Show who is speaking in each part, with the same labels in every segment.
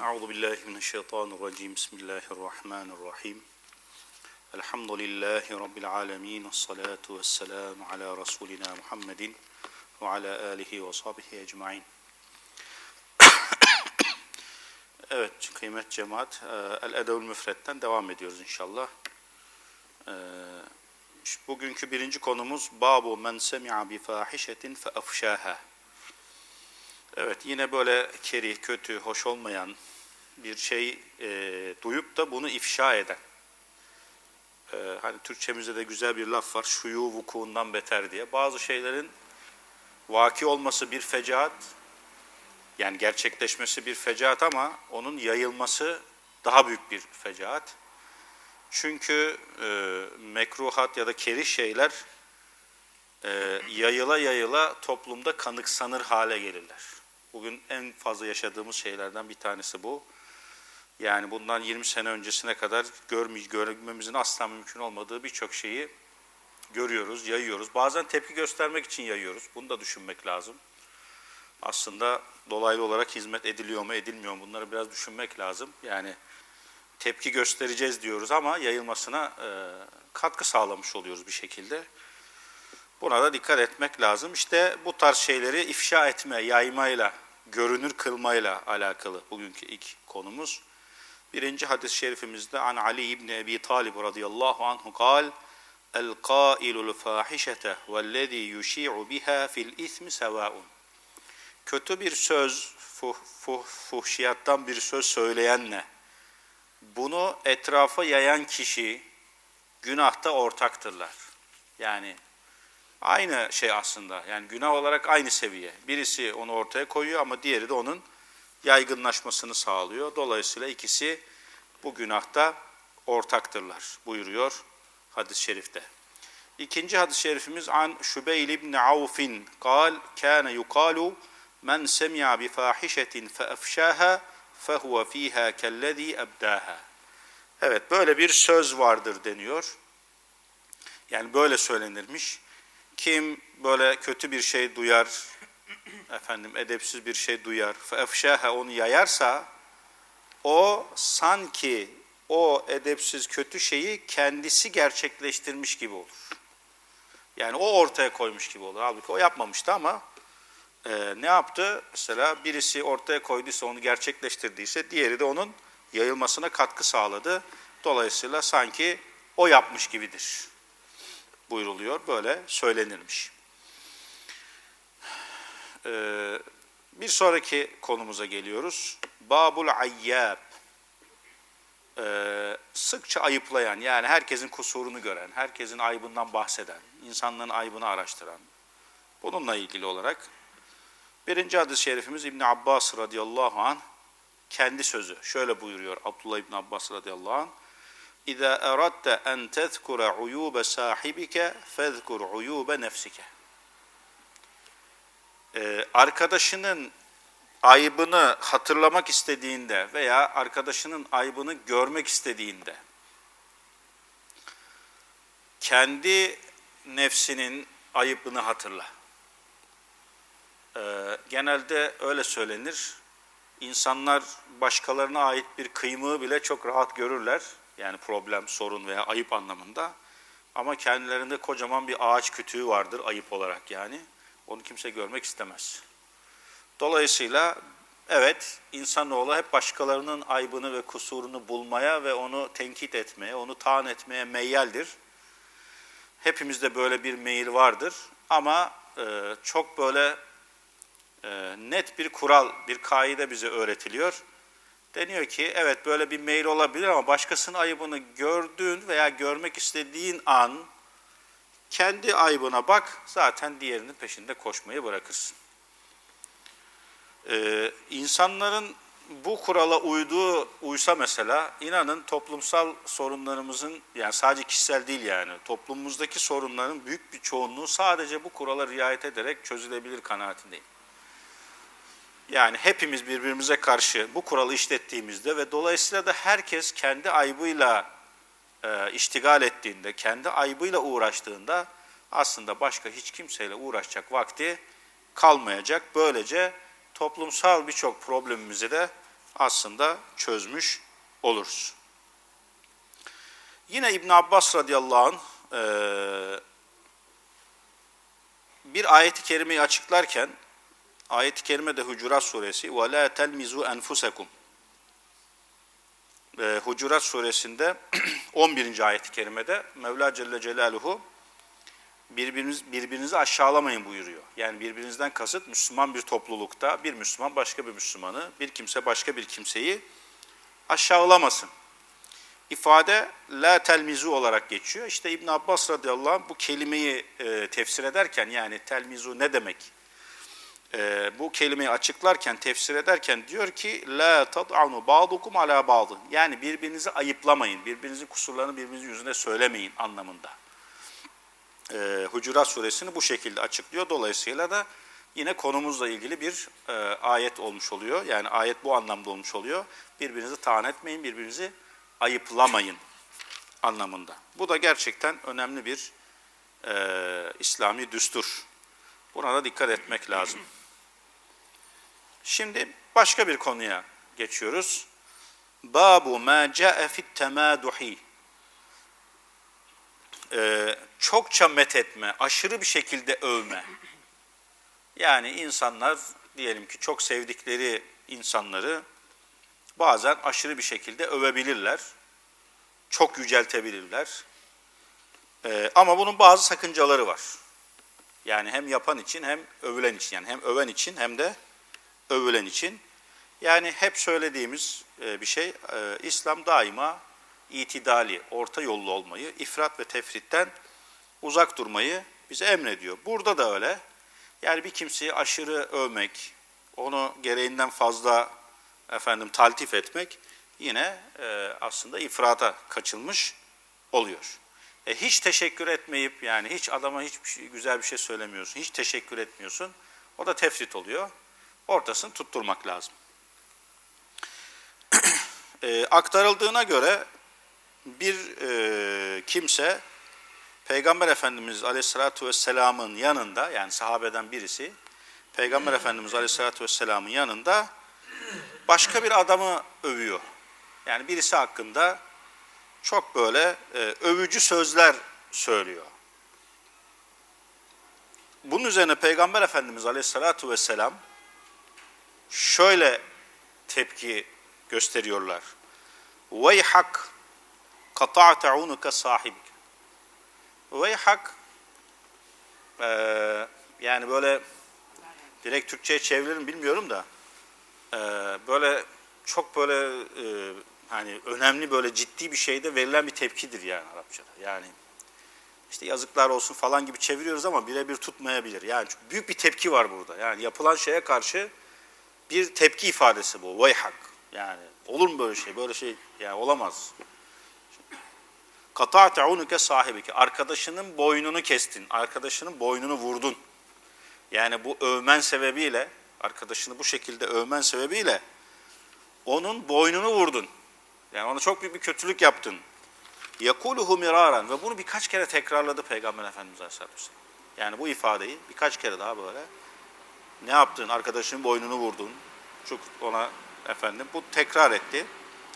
Speaker 1: أعوذ بالله من الشيطان الرجيم بسم الله الرحمن الرحيم الحمد لله رب العالمين والصلاة والسلام على رسولنا محمد وعلى آله وصحبه أجمعين Evet, kıymet cemaat, e, el edev müfretten devam ediyoruz inşallah. E, bugünkü birinci konumuz, Babu men semi'a bi fâhişetin fe afşâhâ. Evet, yine böyle keri, kötü, hoş olmayan bir şey e, duyup da bunu ifşa eden. E, hani Türkçemizde de güzel bir laf var, şuyu vukuundan beter diye. Bazı şeylerin vaki olması bir fecaat, yani gerçekleşmesi bir fecaat ama onun yayılması daha büyük bir fecaat. Çünkü e, mekruhat ya da keri şeyler e, yayıla yayıla toplumda kanıksanır hale gelirler. Bugün en fazla yaşadığımız şeylerden bir tanesi bu. Yani bundan 20 sene öncesine kadar görmey görmemizin asla mümkün olmadığı birçok şeyi görüyoruz, yayıyoruz. Bazen tepki göstermek için yayıyoruz. Bunu da düşünmek lazım. Aslında dolaylı olarak hizmet ediliyor mu, edilmiyor mu? Bunları biraz düşünmek lazım. Yani tepki göstereceğiz diyoruz ama yayılmasına katkı sağlamış oluyoruz bir şekilde. Buna da dikkat etmek lazım. İşte bu tarz şeyleri ifşa etme, yaymayla, görünür kılmayla alakalı bugünkü ilk konumuz. Birinci hadis-i şerifimizde an Ali İbni Ebi Talib radıyallahu anhu kal El qailul fahişete vellezî yuşi'u biha fil ismi sevaun. Kötü bir söz, fuh, fuh, fuhşiyattan bir söz söyleyenle bunu etrafa yayan kişi günahta ortaktırlar. Yani Aynı şey aslında. Yani günah olarak aynı seviye. Birisi onu ortaya koyuyor ama diğeri de onun yaygınlaşmasını sağlıyor. Dolayısıyla ikisi bu günahta ortaktırlar buyuruyor hadis-i şerifte. İkinci hadis-i şerifimiz an Şübeyl ibn Avfin kal kana yukalu men semi'a bi fahişetin fe efşaha fehuve fiha kellezî ebdâha. Evet böyle bir söz vardır deniyor. Yani böyle söylenirmiş. Kim böyle kötü bir şey duyar, efendim edepsiz bir şey duyar, efşaha onu yayarsa, o sanki o edepsiz kötü şeyi kendisi gerçekleştirmiş gibi olur. Yani o ortaya koymuş gibi olur. Halbuki o yapmamıştı ama e, ne yaptı? Mesela birisi ortaya koyduysa, onu gerçekleştirdiyse, diğeri de onun yayılmasına katkı sağladı. Dolayısıyla sanki o yapmış gibidir buyruluyor. Böyle söylenirmiş. Ee, bir sonraki konumuza geliyoruz. Babul ayyab. Ee, sıkça ayıplayan, yani herkesin kusurunu gören, herkesin aybından bahseden, insanların aybını araştıran. Bununla ilgili olarak birinci hadis-i şerifimiz İbn Abbas radıyallahu an kendi sözü. Şöyle buyuruyor Abdullah İbn Abbas radıyallahu anh. İza eradte en tezkura uyube sahibike fezkur uyube nefsike. Ee, arkadaşının aybını hatırlamak istediğinde veya arkadaşının aybını görmek istediğinde kendi nefsinin ayıbını hatırla. Ee, genelde öyle söylenir. İnsanlar başkalarına ait bir kıymığı bile çok rahat görürler. Yani problem, sorun veya ayıp anlamında. Ama kendilerinde kocaman bir ağaç kütüğü vardır ayıp olarak yani. Onu kimse görmek istemez. Dolayısıyla evet insanoğlu hep başkalarının aybını ve kusurunu bulmaya ve onu tenkit etmeye, onu taan etmeye meyyaldir. Hepimizde böyle bir meyil vardır ama e, çok böyle e, net bir kural, bir kaide bize öğretiliyor. Deniyor ki evet böyle bir mail olabilir ama başkasının ayıbını gördüğün veya görmek istediğin an kendi ayıbına bak zaten diğerinin peşinde koşmayı bırakırsın. Ee, insanların bu kurala uyduğu uysa mesela inanın toplumsal sorunlarımızın yani sadece kişisel değil yani toplumumuzdaki sorunların büyük bir çoğunluğu sadece bu kurala riayet ederek çözülebilir kanaatindeyim. Yani hepimiz birbirimize karşı bu kuralı işlettiğimizde ve dolayısıyla da herkes kendi aybıyla e, iştigal ettiğinde, kendi aybıyla uğraştığında aslında başka hiç kimseyle uğraşacak vakti kalmayacak. Böylece toplumsal birçok problemimizi de aslında çözmüş oluruz. Yine İbn Abbas radıyallahu anh eee, bir ayeti kerimeyi açıklarken Ayet-i kerime de Hucurat suresi. Ve la telmizu enfusekum. Ee, Hucurat suresinde 11. ayet-i kerimede Mevla Celle Celaluhu birbiriniz, birbirinizi aşağılamayın buyuruyor. Yani birbirinizden kasıt Müslüman bir toplulukta bir Müslüman başka bir Müslümanı, bir kimse başka bir kimseyi aşağılamasın. İfade la telmizu olarak geçiyor. İşte İbn Abbas radıyallahu anh bu kelimeyi e, tefsir ederken yani telmizu ne demek e, bu kelimeyi açıklarken, tefsir ederken diyor ki la tad'anu ba'dukum ala ba'd. Yani birbirinizi ayıplamayın, birbirinizin kusurlarını birbirinizin yüzüne söylemeyin anlamında. E, Hucurat suresini bu şekilde açıklıyor. Dolayısıyla da yine konumuzla ilgili bir e, ayet olmuş oluyor. Yani ayet bu anlamda olmuş oluyor. Birbirinizi taan etmeyin, birbirinizi ayıplamayın anlamında. Bu da gerçekten önemli bir e, İslami düstur. Buna da dikkat etmek lazım. Şimdi başka bir konuya geçiyoruz. Babu ma ca'e fit temaduhi. Ee, çokça methetme, aşırı bir şekilde övme. Yani insanlar diyelim ki çok sevdikleri insanları bazen aşırı bir şekilde övebilirler. Çok yüceltebilirler. Ee, ama bunun bazı sakıncaları var. Yani hem yapan için hem övülen için. Yani hem öven için hem de övülen için. Yani hep söylediğimiz e, bir şey, e, İslam daima itidali, orta yollu olmayı, ifrat ve tefritten uzak durmayı bize emrediyor. Burada da öyle. Yani bir kimseyi aşırı övmek, onu gereğinden fazla efendim taltif etmek yine e, aslında ifrata kaçılmış oluyor. E, hiç teşekkür etmeyip yani hiç adama hiç şey, güzel bir şey söylemiyorsun, hiç teşekkür etmiyorsun. O da tefrit oluyor. Ortasını tutturmak lazım. e, aktarıldığına göre bir e, kimse Peygamber Efendimiz Aleyhisselatü Vesselam'ın yanında yani sahabeden birisi Peygamber Efendimiz Aleyhisselatü Vesselam'ın yanında başka bir adamı övüyor. Yani birisi hakkında çok böyle e, övücü sözler söylüyor. Bunun üzerine Peygamber Efendimiz Aleyhisselatü Vesselam şöyle tepki gösteriyorlar. Veyhak kata'te unuka sahibik. Veyhak e, yani böyle direkt Türkçe'ye çeviririm bilmiyorum da e, böyle çok böyle e, hani önemli böyle ciddi bir şeyde verilen bir tepkidir yani Arapçada. Yani işte yazıklar olsun falan gibi çeviriyoruz ama birebir tutmayabilir. Yani büyük bir tepki var burada. Yani yapılan şeye karşı bir tepki ifadesi bu. Veyhak. Yani olur mu böyle şey? Böyle şey yani olamaz. Kata'te unuke sahibiki. Arkadaşının boynunu kestin. Arkadaşının boynunu vurdun. Yani bu övmen sebebiyle, arkadaşını bu şekilde övmen sebebiyle onun boynunu vurdun. Yani ona çok büyük bir kötülük yaptın. Yakuluhu miraran ve bunu birkaç kere tekrarladı Peygamber Efendimiz Aleyhisselatü Vesselam. Yani bu ifadeyi birkaç kere daha böyle ne yaptın? Arkadaşının boynunu vurdun. Çok ona efendim bu tekrar etti.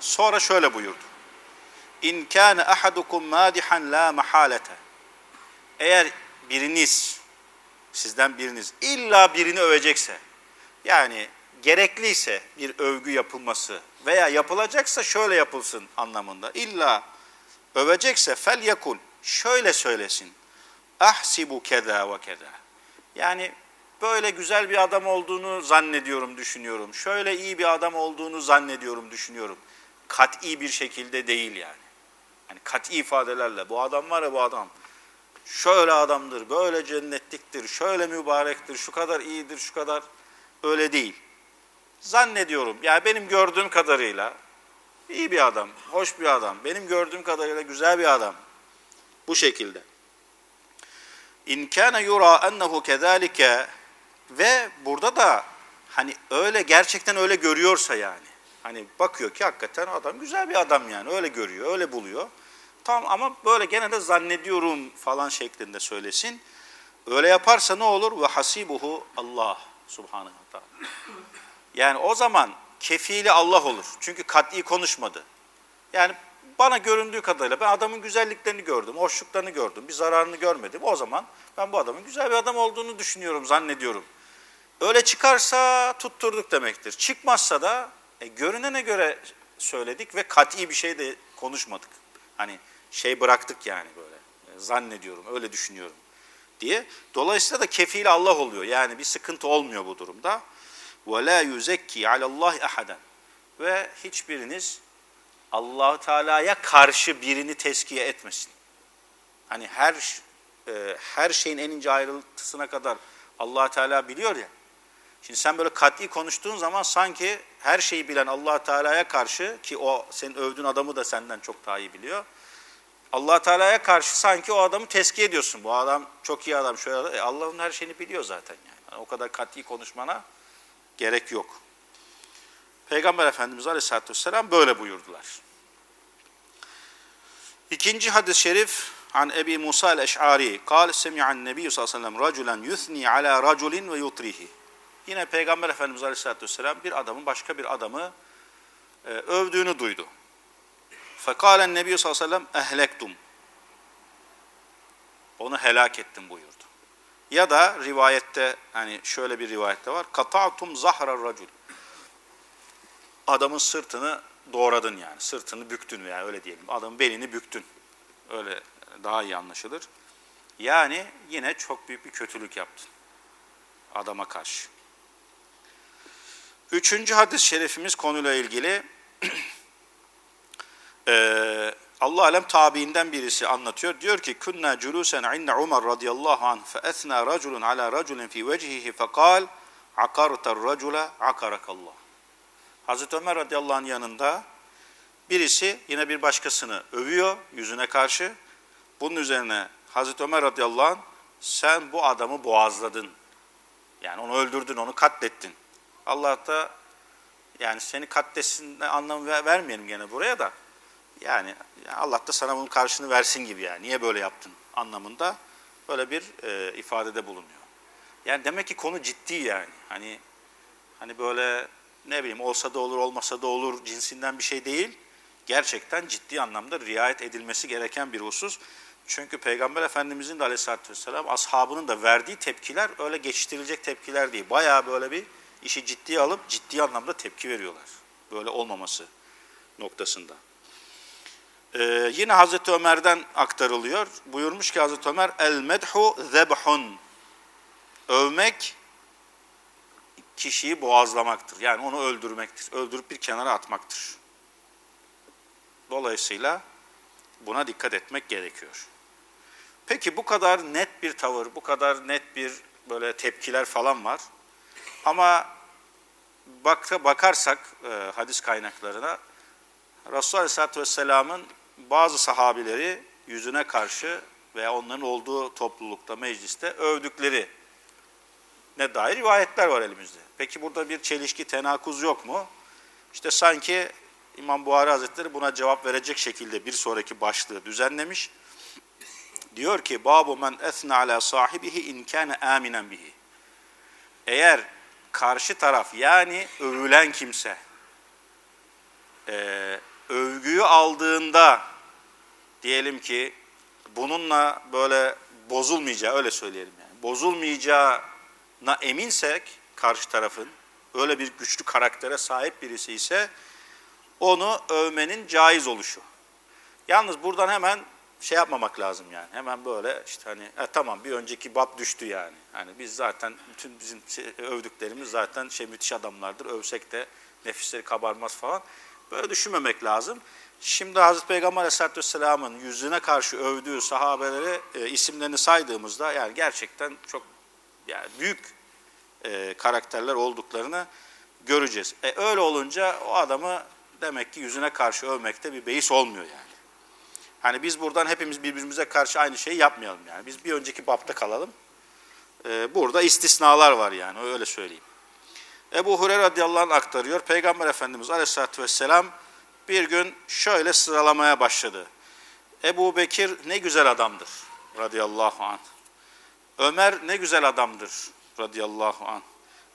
Speaker 1: Sonra şöyle buyurdu. İn kana ahadukum madihan la mahalete. Eğer biriniz sizden biriniz illa birini övecekse yani gerekliyse bir övgü yapılması veya yapılacaksa şöyle yapılsın anlamında. İlla övecekse fel yakul şöyle söylesin. Ahsibu keda ve keda. Yani böyle güzel bir adam olduğunu zannediyorum, düşünüyorum. Şöyle iyi bir adam olduğunu zannediyorum, düşünüyorum. Kat'i bir şekilde değil yani. Yani kat'i ifadelerle bu adam var ya bu adam. Şöyle adamdır, böyle cennetliktir, şöyle mübarektir, şu kadar iyidir, şu kadar öyle değil. Zannediyorum. Yani benim gördüğüm kadarıyla iyi bir adam, hoş bir adam. Benim gördüğüm kadarıyla güzel bir adam. Bu şekilde. İn kana yura ennehu kezalike ve burada da hani öyle gerçekten öyle görüyorsa yani. Hani bakıyor ki hakikaten adam güzel bir adam yani öyle görüyor, öyle buluyor. Tamam ama böyle gene de zannediyorum falan şeklinde söylesin. Öyle yaparsa ne olur? Ve hasibuhu Allah subhanahu wa ta'ala. Yani o zaman kefili Allah olur. Çünkü kat'i konuşmadı. Yani bana göründüğü kadarıyla ben adamın güzelliklerini gördüm, hoşluklarını gördüm, bir zararını görmedim. O zaman ben bu adamın güzel bir adam olduğunu düşünüyorum, zannediyorum. Öyle çıkarsa tutturduk demektir. Çıkmazsa da e, görünene göre söyledik ve kat'i bir şey de konuşmadık. Hani şey bıraktık yani böyle. E, zannediyorum, öyle düşünüyorum diye. Dolayısıyla da kefil Allah oluyor. Yani bir sıkıntı olmuyor bu durumda. Ve la yuzekki alallah ahaden. Ve hiçbiriniz Allahu Teala'ya karşı birini teskiye etmesin. Hani her e, her şeyin en ince ayrıntısına kadar Allah Teala biliyor ya. Şimdi sen böyle kat'i konuştuğun zaman sanki her şeyi bilen Allah Teala'ya karşı ki o senin övdüğün adamı da senden çok daha iyi biliyor. Allah Teala'ya karşı sanki o adamı teskiye ediyorsun. Bu adam çok iyi adam şöyle. E, Allah'ın her şeyini biliyor zaten yani. Yani O kadar kat'i konuşmana gerek yok. Peygamber Efendimiz Aleyhisselatü Vesselam böyle buyurdular. İkinci hadis-i şerif an Ebi Musa el-Eş'ari kâle semi'an nebiyyü sallallahu aleyhi ve sellem raculen yuthni ala raculin ve yutrihi. Yine Peygamber Efendimiz Aleyhisselatü Vesselam bir adamın başka bir adamı e, övdüğünü duydu. Fekalen Nebi sallallahu aleyhi ve sellem ehlektum. Onu helak ettim buyurdu. Ya da rivayette hani şöyle bir rivayette var. Kata'tum zahra racul. Adamın sırtını doğradın yani. Sırtını büktün veya öyle diyelim. Adamın belini büktün. Öyle daha iyi anlaşılır. Yani yine çok büyük bir kötülük yaptın. Adama karşı. Üçüncü hadis-i şerifimiz konuyla ilgili Ee, Allah alem tabiinden birisi anlatıyor. Diyor ki kunna culusen inne Umar radıyallahu anh fe esna raculun ala raculin fi vecihihi fekal akartar racula akarakallah. Hazreti Ömer radıyallahu anh yanında birisi yine bir başkasını övüyor yüzüne karşı. Bunun üzerine Hazreti Ömer radıyallahu anh sen bu adamı boğazladın. Yani onu öldürdün, onu katlettin. Allah da yani seni katletsin anlamı ver- vermeyelim gene buraya da. Yani Allah da sana bunun karşını versin gibi yani. Niye böyle yaptın anlamında böyle bir e, ifadede bulunuyor. Yani demek ki konu ciddi yani. Hani hani böyle ne bileyim olsa da olur olmasa da olur cinsinden bir şey değil. Gerçekten ciddi anlamda riayet edilmesi gereken bir husus. Çünkü Peygamber Efendimizin de aleyhissalatü vesselam ashabının da verdiği tepkiler öyle geçiştirilecek tepkiler değil. Bayağı böyle bir işi ciddiye alıp ciddi anlamda tepki veriyorlar. Böyle olmaması noktasında. Ee, yine Hazreti Ömer'den aktarılıyor. Buyurmuş ki Hazreti Ömer el medhu zebhun. Övmek kişiyi boğazlamaktır. Yani onu öldürmektir. Öldürüp bir kenara atmaktır. Dolayısıyla buna dikkat etmek gerekiyor. Peki bu kadar net bir tavır, bu kadar net bir böyle tepkiler falan var. Ama bak, bakarsak e, hadis kaynaklarına Resulullah Aleyhisselatü Vesselam'ın bazı sahabileri yüzüne karşı veya onların olduğu toplulukta, mecliste övdükleri ne dair rivayetler var elimizde. Peki burada bir çelişki, tenakuz yok mu? İşte sanki İmam Buhari Hazretleri buna cevap verecek şekilde bir sonraki başlığı düzenlemiş. Diyor ki, Babu men esna ala sahibihi in kana aminen bihi. Eğer karşı taraf yani övülen kimse e, övgüyü aldığında diyelim ki bununla böyle bozulmayacağı öyle söyleyelim yani bozulmayacağına eminsek karşı tarafın öyle bir güçlü karaktere sahip birisi ise onu övmenin caiz oluşu. Yalnız buradan hemen şey yapmamak lazım yani. Hemen böyle işte hani e, tamam bir önceki bab düştü yani. Hani biz zaten bütün bizim şey, övdüklerimiz zaten şey müthiş adamlardır. Övsek de nefisleri kabarmaz falan. Böyle düşünmemek lazım. Şimdi Hazreti Peygamber Aleyhisselatü Vesselam'ın yüzüne karşı övdüğü sahabeleri e, isimlerini saydığımızda yani gerçekten çok yani büyük e, karakterler olduklarını göreceğiz. E, öyle olunca o adamı demek ki yüzüne karşı övmekte bir beis olmuyor yani. Hani biz buradan hepimiz birbirimize karşı aynı şeyi yapmayalım yani. Biz bir önceki bapta kalalım. E, burada istisnalar var yani öyle söyleyeyim. Ebu Hureyre radıyallahu anh aktarıyor. Peygamber Efendimiz aleyhissalatü vesselam bir gün şöyle sıralamaya başladı. Ebu Bekir ne güzel adamdır radıyallahu anh. Ömer ne güzel adamdır radıyallahu anh.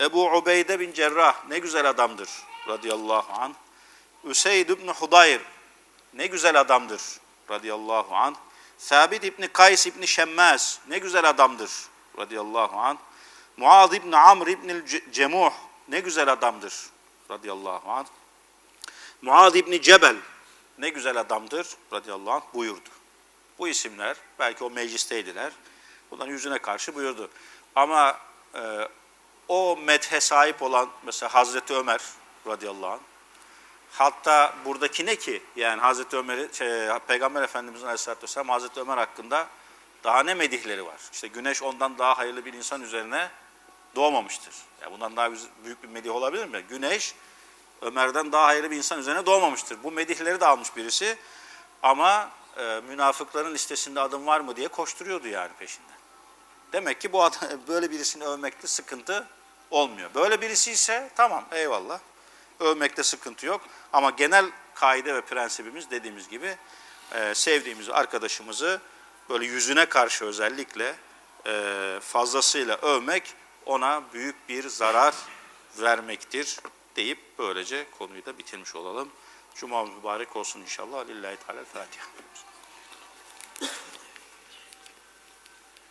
Speaker 1: Ebu Ubeyde bin Cerrah ne güzel adamdır radıyallahu an. Üseyd ibn Hudayr ne güzel adamdır radıyallahu an. Sabit İbni Kays İbni Şemmaz ne güzel adamdır radıyallahu an. Muaz İbni Amr İbni Cemuh ne güzel adamdır radıyallahu an. Muaz İbni Cebel ne güzel adamdır radıyallahu anh buyurdu. Bu isimler belki o meclisteydiler. Bunların yüzüne karşı buyurdu. Ama e, o methe sahip olan mesela Hazreti Ömer radıyallahu anh hatta buradaki ne ki yani Hazreti Ömer'i şey, Peygamber Efendimizin aleyhissalatü vesselam Hazreti Ömer hakkında daha ne medihleri var. İşte güneş ondan daha hayırlı bir insan üzerine doğmamıştır. Ya bundan daha büyük bir medih olabilir mi? Güneş Ömer'den daha hayırlı bir insan üzerine doğmamıştır. Bu medihleri de almış birisi ama e, münafıkların listesinde adım var mı diye koşturuyordu yani peşinden. Demek ki bu adam, böyle birisini övmekte sıkıntı olmuyor. Böyle birisi ise tamam eyvallah. Övmekte sıkıntı yok. Ama genel kaide ve prensibimiz dediğimiz gibi e, sevdiğimiz arkadaşımızı böyle yüzüne karşı özellikle e, fazlasıyla övmek ona büyük bir zarar vermektir deyip böylece konuyu da bitirmiş olalım. Cuma mübarek olsun inşallah. Lillahi Teala Fatiha.